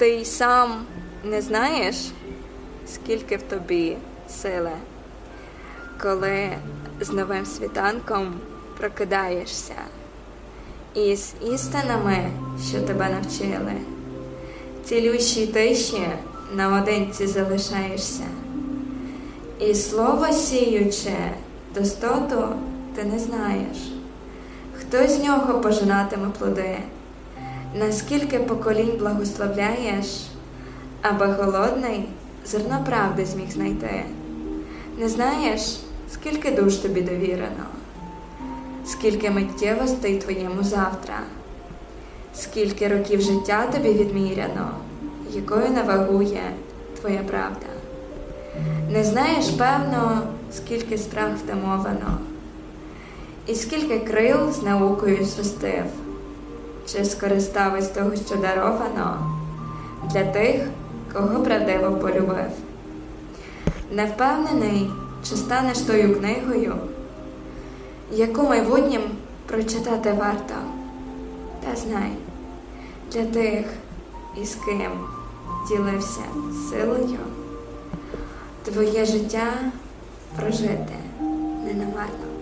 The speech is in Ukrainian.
ти й сам не знаєш, скільки в тобі сили, коли з новим світанком прокидаєшся із істинами, що тебе навчили, цілющій тиші наодинці залишаєшся, і слово сіюче достоту ти не знаєш, хто з нього пожинатиме плоди, наскільки поколінь благословляєш, аби голодний зерно правди зміг знайти. Не знаєш, скільки душ тобі довірено, скільки миттєвостей твоєму завтра, скільки років життя тобі відміряно, якою не вагує твоя правда. Не знаєш, певно, скільки страх втамовано, і скільки крил з наукою зростив, чи скористав того, що даровано для тих, кого правдиво полюбив. Не впевнений, чи станеш тою книгою, яку майбутнім прочитати варто. Та знай, для тих, із ким ділився силою, твоє життя прожити не намарно.